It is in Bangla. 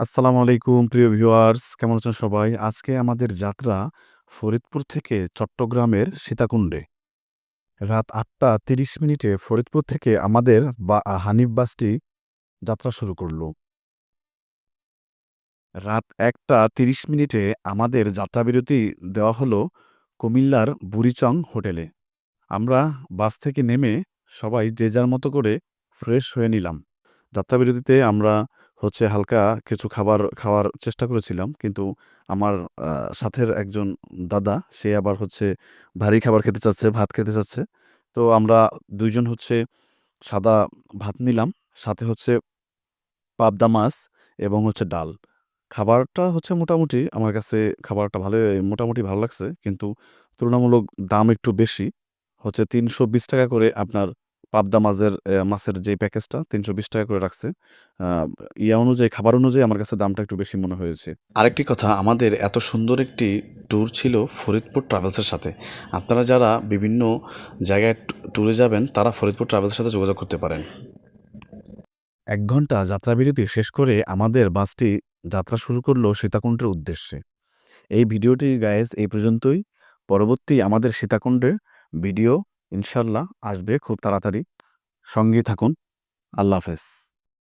আসসালামু আলাইকুম, প্রিয় ভিউয়ার্স কেমন আছেন সবাই? আজকে আমাদের যাত্রা ফরিদপুর থেকে চট্টগ্রামের সীতাকুণ্ডে। রাত ৮টা ৩০ মিনিটে ফরিদপুর থেকে আমাদের বা হানিফ বাসটি যাত্রা শুরু করল। রাত ১টা ৩০ মিনিটে আমাদের যাত্রাবিরতি দেওয়া হলো কুমিল্লার বুড়িচং হোটেলে। আমরা বাস থেকে নেমে সবাই যে যার মতো করে ফ্রেশ হয়ে নিলাম। যাত্রাবিরতিতে আমরা হচ্ছে হালকা কিছু খাবার খাওয়ার চেষ্টা করেছিলাম। কিন্তু আমার সাথের একজন দাদা সে আবার হচ্ছে ভারী খাবার খেতে চাচ্ছে, ভাত খেতে চাচ্ছে। তো আমরা দুইজন হচ্ছে সাদা ভাত নিলাম। সাথে হচ্ছে পাবদা মাছ এবং হচ্ছে ডাল। খাবারটা হচ্ছে মোটামুটি আমার কাছে খাবারটা ভালো মোটামুটি ভালো লাগছে। কিন্তু তুলনামূলক দাম একটু বেশি। হচ্ছে ৳৩২০ করে আপনার পাবদা মাছের মাছের যে প্যাকেজটা ৳৩২০ করে রাখছে। ইয়া অনুযায়ী খাবার অনুযায়ী আমার কাছে দামটা একটু বেশি মনে হয়েছে। আরেকটি কথা আমাদের এত সুন্দর একটি ট্যুর ছিল ফরিদপুর ট্রাভেলসের সাথে। আপনারা যারা বিভিন্ন জায়গায় ট্যুরে যাবেন তারা ফরিদপুর ট্রাভেলসের সাথে যোগাযোগ করতে পারেন। এক ঘণ্টা যাত্রাবিরতি শেষ করে আমাদের বাসটি যাত্রা শুরু করল সীতাকুণ্ডের উদ্দেশ্যে। এই ভিডিওটি গাইস এই পর্যন্তই। পরবর্তী আমাদের সীতাকুণ্ডের ভিডিও ইনশাআল্লাহ আসবে খুব তাড়াতাড়ি। সঙ্গে থাকুন। আল্লাহ হাফেজ।